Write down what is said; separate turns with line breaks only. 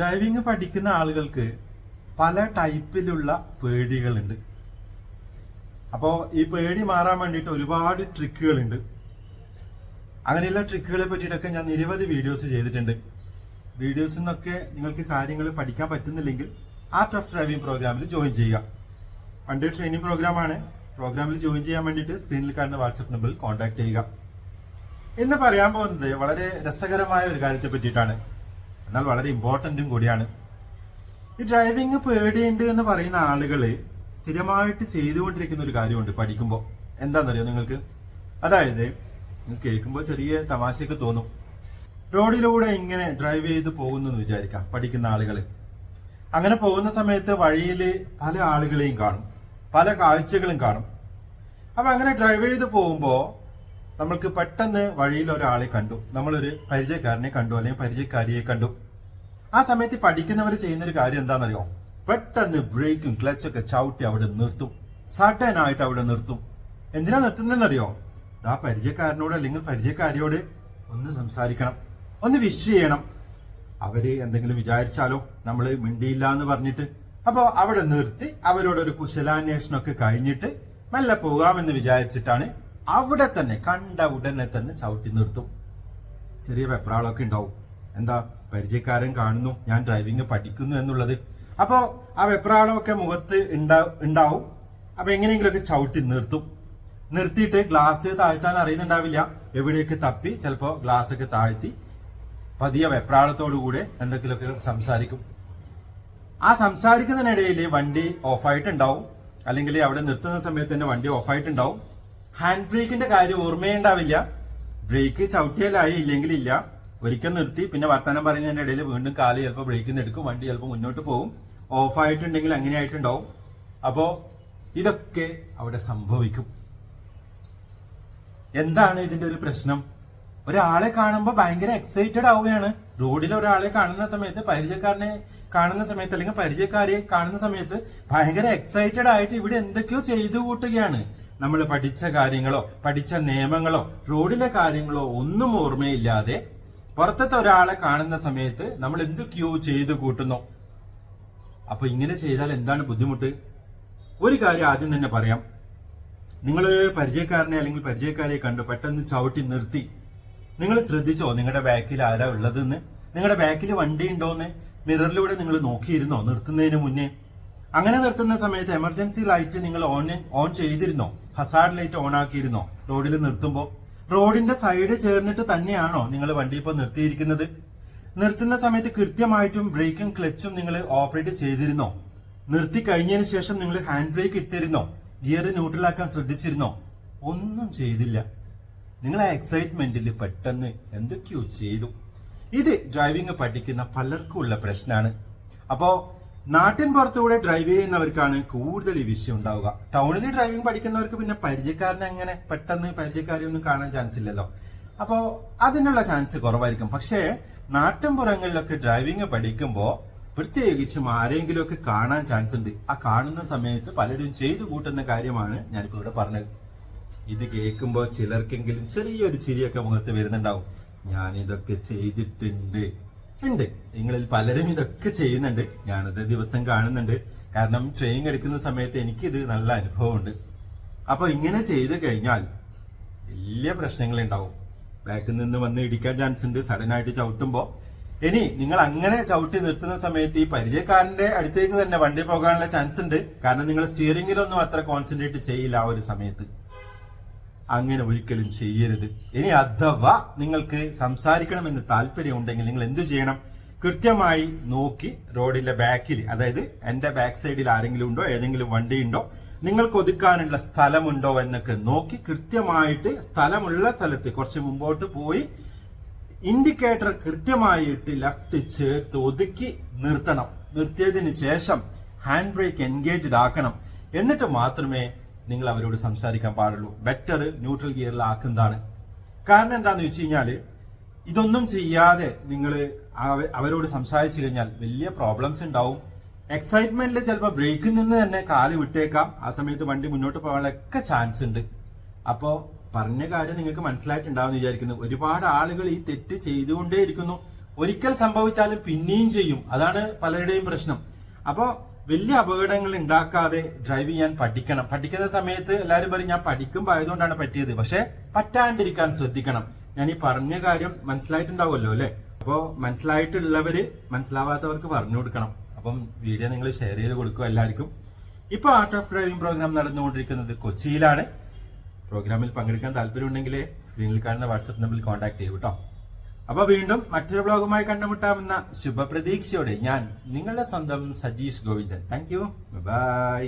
Driving പഠിക്കുന്ന ആളുകൾക്ക് പല ടൈപ്പിലുള്ള പേടികളുണ്ട്. അപ്പോൾ ഈ പേടി മാറാൻ വേണ്ടിയിട്ട് ഒരുപാട് ട്രിക്കുകളുണ്ട് അങ്ങനെയുള്ള ട്രിക്കുകളെ പറ്റിയിട്ടൊക്കെ ഞാൻ നിരവധി വീഡിയോസ് ചെയ്തിട്ടുണ്ട്. വീഡിയോസിൽ നിന്നൊക്കെ നിങ്ങൾക്ക് കാര്യങ്ങൾ പഠിക്കാൻ പറ്റുന്നില്ലെങ്കിൽ ആർട്ട് ഓഫ് ഡ്രൈവിംഗ് പ്രോഗ്രാമിൽ ജോയിൻ ചെയ്യുക. വൺ ഡേ ട്രെയിനിങ് പ്രോഗ്രാമാണ് പ്രോഗ്രാമിൽ ജോയിൻ ചെയ്യാൻ വേണ്ടിയിട്ട് സ്ക്രീനിൽ കാണുന്ന വാട്സപ്പ് നമ്പറിൽ കോൺടാക്ട് ചെയ്യുക. ഇന്ന് പറയാൻ പോകുന്നത് വളരെ രസകരമായ ഒരു കാര്യത്തെ പറ്റിയിട്ടാണ്. എന്നാൽ വളരെ ഇമ്പോർട്ടന്റും കൂടിയാണ്. ഈ ഡ്രൈവിംഗ് പേടിയുണ്ട് എന്ന് പറയുന്ന ആളുകൾ സ്ഥിരമായിട്ട് ചെയ്തുകൊണ്ടിരിക്കുന്ന ഒരു കാര്യമുണ്ട് പഠിക്കുമ്പോൾ എന്താണെന്നറിയോ നിങ്ങൾക്ക്? അതായത് കേൾക്കുമ്പോൾ ചെറിയ തമാശയൊക്കെ തോന്നും. റോഡിലൂടെ ഇങ്ങനെ ഡ്രൈവ് ചെയ്ത് പോകുന്നു എന്ന് വിചാരിക്കാം പഠിക്കുന്ന ആളുകൾ അങ്ങനെ പോകുന്ന സമയത്ത് വഴിയിൽ പല ആളുകളെയും കാണും. പല കാഴ്ചകളും കാണും. അപ്പൊ അങ്ങനെ ഡ്രൈവ് ചെയ്ത് പോകുമ്പോൾ നമ്മൾക്ക് പെട്ടെന്ന് വഴിയിൽ ഒരാളെ കണ്ടു. നമ്മളൊരു പരിചയക്കാരനെ കണ്ടു അല്ലെങ്കിൽ പരിചയക്കാരിയെ കണ്ടു. ആ സമയത്ത് പഠിക്കുന്നവർ ചെയ്യുന്ന ഒരു കാര്യം എന്താണെന്നറിയോ? പെട്ടെന്ന് ബ്രേക്കും ക്ലച്ചൊക്കെ ചവിട്ടി അവിടെ നിർത്തും. സഡൻ ആയിട്ട് അവിടെ നിർത്തും. എന്തിനാ നിർത്തുന്നതെന്നറിയോ? ആ പരിചയക്കാരനോട് അല്ലെങ്കിൽ പരിചയക്കാരിയോട് ഒന്ന് സംസാരിക്കണം. ഒന്ന് വിഷ് ചെയ്യണം. അവർ എന്തെങ്കിലും വിചാരിച്ചാലോ? നമ്മൾ മിണ്ടിയില്ല എന്ന് പറഞ്ഞിട്ട്. അപ്പോൾ അവിടെ നിർത്തി അവരോടൊരു കുശലാന്വേഷണമൊക്കെ കഴിഞ്ഞിട്ട് മെല്ലെ പോകാമെന്ന് വിചാരിച്ചിട്ടാണ് അവിടെ തന്നെ കണ്ട ഉടനെ തന്നെ ചവിട്ടി നിർത്തും. ചെറിയ പെപ്പറാളൊക്കെ ഉണ്ടാവും. എന്താ പരിചയക്കാരൻ കാണുന്നു ഞാൻ ഡ്രൈവിംഗ് പഠിക്കുന്നു എന്നുള്ളത്. അപ്പോ ആ വെപ്രാളമൊക്കെ മുഖത്ത് ഉണ്ടാ- ഉണ്ടാവും അപ്പൊ എങ്ങനെയെങ്കിലുമൊക്കെ ചവിട്ടി നിർത്തും. നിർത്തിയിട്ട് ഗ്ലാസ് താഴ്ത്താൻ അറിയുന്നുണ്ടാവില്ല. എവിടെയൊക്കെ തപ്പി ചിലപ്പോ ഗ്ലാസ് ഒക്കെ താഴ്ത്തി പതിയ വെപ്രാളത്തോടു കൂടെ എന്തെങ്കിലുമൊക്കെ സംസാരിക്കും. ആ സംസാരിക്കുന്നതിനിടയിൽ വണ്ടി ഓഫായിട്ടുണ്ടാവും അല്ലെങ്കിൽ അവിടെ നിർത്തുന്ന സമയത്ത് തന്നെ വണ്ടി ഓഫായിട്ടുണ്ടാവും ഹാൻഡ് ബ്രേക്കിന്റെ കാര്യം ഓർമ്മയുണ്ടാവില്ല. ബ്രേക്ക് ചവിട്ടിയാലായി ഇല്ലെങ്കിൽ ഇല്ല. ഒരിക്കൽ നിർത്തി പിന്നെ വർത്തമാനം പറയുന്നതിന്റെ ഇടയിൽ വീണ്ടും കാൽ ചിലപ്പോൾ ബ്രേക്കിൽ നിന്ന് എടുക്കും വണ്ടി ചിലപ്പോൾ മുന്നോട്ട് പോകും. ഓഫായിട്ടുണ്ടെങ്കിൽ അങ്ങനെ ആയിട്ടുണ്ടാവും. അപ്പോ ഇതൊക്കെ അവിടെ സംഭവിക്കും. എന്താണ് ഇതിന്റെ ഒരു പ്രശ്നം? ഒരാളെ കാണുമ്പോൾ ഭയങ്കര എക്സൈറ്റഡ് ആവുകയാണ്. റോഡിൽ ഒരാളെ കാണുന്ന സമയത്ത് പരിചയക്കാരനെ കാണുന്ന സമയത്ത് അല്ലെങ്കിൽ പരിചയക്കാരെ കാണുന്ന സമയത്ത് ഭയങ്കര എക്സൈറ്റഡ് ആയിട്ട് ഇവിടെ എന്തൊക്കെയോ ചെയ്തു കൂട്ടുകയാണ്. നമ്മൾ പഠിച്ച കാര്യങ്ങളോ പഠിച്ച നിയമങ്ങളോ റോഡിലെ കാര്യങ്ങളോ ഒന്നും ഓർമ്മയില്ലാതെ പുറത്തത്തെ ഒരാളെ കാണുന്ന സമയത്ത് നമ്മൾ എന്ത് ക്യൂ ചെയ്ത് കൂട്ടുന്നു? അപ്പൊ ഇങ്ങനെ ചെയ്താൽ എന്താണ് ബുദ്ധിമുട്ട്? ഒരു കാര്യം ആദ്യം തന്നെ പറയാം. നിങ്ങൾ പരിചയക്കാരനെ അല്ലെങ്കിൽ പരിചയക്കാരെ കണ്ടു പെട്ടെന്ന് ചവിട്ടി നിർത്തി. നിങ്ങൾ ശ്രദ്ധിച്ചോ നിങ്ങളുടെ ബാക്കിൽ ആരാ ഉള്ളതെന്ന്? നിങ്ങളുടെ ബാക്കിൽ വണ്ടി ഉണ്ടോന്ന്? മിററിലൂടെ നിങ്ങൾ നോക്കിയിരുന്നോ നിർത്തുന്നതിന് മുന്നേ? അങ്ങനെ നിർത്തുന്ന സമയത്ത് എമർജൻസി ലൈറ്റ് നിങ്ങൾ ഓൺ ഓൺ ചെയ്തിരുന്നോ? ഹസാർഡ് ലൈറ്റ് ഓൺ ആക്കിയിരുന്നോ റോഡിൽ നിർത്തുമ്പോൾ റോഡിന്റെ സൈഡ് ചേർന്നിട്ട് തന്നെയാണോ നിങ്ങൾ വണ്ടി ഇപ്പോൾ നിർത്തിയിരിക്കുന്നത്? നിർത്തുന്ന സമയത്ത് കൃത്യമായിട്ടും ബ്രേക്കും ക്ലച്ചും നിങ്ങൾ ഓപ്പറേറ്റ് ചെയ്തിരുന്നോ? നിർത്തി കഴിഞ്ഞതിന് ശേഷം നിങ്ങൾ ഹാൻഡ് ബ്രേക്ക് ഇട്ടിരുന്നോ? ഗിയർ ന്യൂട്രലാക്കാൻ ശ്രദ്ധിച്ചിരുന്നോ? ഒന്നും ചെയ്തില്ല. നിങ്ങൾ ആ എക്സൈറ്റ്മെന്റിൽ പെട്ടെന്ന് എന്തൊക്കെയോ ചെയ്തു. ഇത് ഡ്രൈവിംഗ് പഠിക്കുന്ന പലർക്കും ഉള്ള പ്രശ്നമാണ്. അപ്പോ നാട്ടിൻ പുറത്തുകൂടെ ഡ്രൈവ് ചെയ്യുന്നവർക്കാണ് കൂടുതൽ ഈ വിഷയം ഉണ്ടാവുക. ടൗണിൽ ഡ്രൈവിംഗ് പഠിക്കുന്നവർക്ക് പിന്നെ പരിചയക്കാരനെ അങ്ങനെ പെട്ടെന്ന് പരിചയക്കാരെയൊന്നും കാണാൻ ചാൻസ് ഇല്ലല്ലോ. അപ്പോ അതിനുള്ള ചാൻസ് കുറവായിരിക്കും. പക്ഷേ നാട്ടിൻപുറങ്ങളിലൊക്കെ ഡ്രൈവിംഗ് പഠിക്കുമ്പോൾ പ്രത്യേകിച്ചും ആരെങ്കിലും ഒക്കെ കാണാൻ ചാൻസ് ഉണ്ട്. ആ കാണുന്ന സമയത്ത് പലരും ചെയ്തു കൂട്ടുന്ന കാര്യമാണ് ഞാനിപ്പോ ഇവിടെ പറഞ്ഞത്. ഇത് കേൾക്കുമ്പോൾ ചിലർക്കെങ്കിലും ചെറിയൊരു ചിരിയൊക്കെ മുഖത്ത് വരുന്നുണ്ടാവും. ഞാനിതൊക്കെ ചെയ്തിട്ടുണ്ട്. ഉണ്ട്. നിങ്ങളിൽ പലരും ഇതൊക്കെ ചെയ്യുന്നുണ്ട്. ഞാനത് ദിവസം കാണുന്നുണ്ട്. കാരണം ട്രെയിനിങ് എടുക്കുന്ന സമയത്ത് എനിക്കിത് നല്ല അനുഭവമുണ്ട്. അപ്പൊ ഇങ്ങനെ ചെയ്തു കഴിഞ്ഞാൽ വലിയ പ്രശ്നങ്ങൾ ഉണ്ടാവും ബാക്കിൽ നിന്ന് വന്ന് ഇടിക്കാൻ ചാൻസ് ഉണ്ട്. സഡൻ ആയിട്ട് ചവിട്ടുമ്പോ. ഇനി നിങ്ങൾ അങ്ങനെ ചവിട്ടി നിർത്തുന്ന സമയത്ത് ഈ പരിചയക്കാരന്റെ അടുത്തേക്ക് തന്നെ വണ്ടി പോകാനുള്ള ചാൻസ് ഉണ്ട്. കാരണം നിങ്ങൾ സ്റ്റിയറിംഗിലൊന്നും അത്ര കോൺസെൻട്രേറ്റ് ചെയ്യില്ല ആ ഒരു സമയത്ത്. അങ്ങനെ ഒരിക്കലും ചെയ്യരുത്. ഇനി അഥവാ നിങ്ങൾക്ക് സംസാരിക്കണമെന്ന് താല്പര്യം ഉണ്ടെങ്കിൽ നിങ്ങൾ എന്ത് ചെയ്യണം? കൃത്യമായി നോക്കി റോഡിന്റെ ബാക്കിൽ അതായത് എന്റെ ബാക്ക് സൈഡിൽ ആരെങ്കിലും ഉണ്ടോ? ഏതെങ്കിലും വണ്ടി ഉണ്ടോ? നിങ്ങൾക്ക് ഒതുക്കാനുള്ള സ്ഥലമുണ്ടോ എന്നൊക്കെ നോക്കി കൃത്യമായിട്ട് സ്ഥലമുള്ള സ്ഥലത്ത് കുറച്ച് മുമ്പോട്ട് പോയി ഇൻഡിക്കേറ്റർ കൃത്യമായിട്ട് ലെഫ്റ്റ് ചേർത്ത് ഒതുക്കി നിർത്തണം. നിർത്തിയതിന് ശേഷം ഹാൻഡ് ബ്രേക്ക് എൻഗേജ്ഡ് ആക്കണം. എന്നിട്ട് മാത്രമേ നിങ്ങൾ അവരോട് സംസാരിക്കാൻ പാടുള്ളൂ. ബെറ്റർ ന്യൂട്രൽ ഗിയറിൽ ആക്കുന്നതാണ്. കാരണം എന്താന്ന് വെച്ച് കഴിഞ്ഞാൽ ഇതൊന്നും ചെയ്യാതെ നിങ്ങൾ അവരോട് സംസാരിച്ചു കഴിഞ്ഞാൽ വലിയ പ്രോബ്ലംസ് ഉണ്ടാവും. എക്സൈറ്റ്മെന്റിൽ ചിലപ്പോൾ ബ്രേക്കിൽ നിന്ന് തന്നെ കാൽ വിട്ടേക്കാം. ആ സമയത്ത് വണ്ടി മുന്നോട്ട് പോകാനൊക്കെ ചാൻസ് ഉണ്ട്. അപ്പോൾ പറഞ്ഞ കാര്യം നിങ്ങൾക്ക് മനസ്സിലായിട്ടുണ്ടാവും വിചാരിക്കുന്നു. ഒരുപാട് ആളുകൾ ഈ തെറ്റ് ചെയ്തുകൊണ്ടേയിരിക്കുന്നു. ഒരിക്കൽ സംഭവിച്ചാലും പിന്നെയും ചെയ്യും. അതാണ് പലരുടെയും പ്രശ്നം. അപ്പോ വലിയ അപകടങ്ങൾ ഉണ്ടാക്കാതെ ഡ്രൈവ് ചെയ്യാൻ പഠിക്കണം. പഠിക്കുന്ന സമയത്ത് എല്ലാവരും പറയും ഞാൻ പഠിക്കുമ്പോൾ ആയതുകൊണ്ടാണ് പറ്റിയത്. പക്ഷെ പറ്റാണ്ടിരിക്കാൻ ശ്രദ്ധിക്കണം. ഞാൻ ഈ പറഞ്ഞ കാര്യം മനസ്സിലായിട്ടുണ്ടാവുമല്ലോ അല്ലെ? അപ്പോ മനസ്സിലായിട്ടുള്ളവര് മനസ്സിലാവാത്തവർക്ക് പറഞ്ഞു കൊടുക്കണം. അപ്പം വീഡിയോ നിങ്ങൾ ഷെയർ ചെയ്ത് കൊടുക്കുക എല്ലാവർക്കും. ഇപ്പൊ ആർട്ട് ഓഫ് ഡ്രൈവിംഗ് പ്രോഗ്രാം നടന്നുകൊണ്ടിരിക്കുന്നത് കൊച്ചിയിലാണ്. പ്രോഗ്രാമിൽ പങ്കെടുക്കാൻ താല്പര്യമുണ്ടെങ്കിൽ സ്ക്രീനിൽ കാണുന്ന വാട്സപ്പ് നമ്പറിൽ കോൺടാക്ട് ചെയ്യൂ കേട്ടോ അപ്പൊ വീണ്ടും മറ്റൊരു ബ്ലോഗുമായി കണ്ടുമുട്ടാമെന്ന ശുഭപ്രതീക്ഷയോടെ ഞാൻ നിങ്ങളുടെ സ്വന്തം Sajeesh Govindan. Thank you bye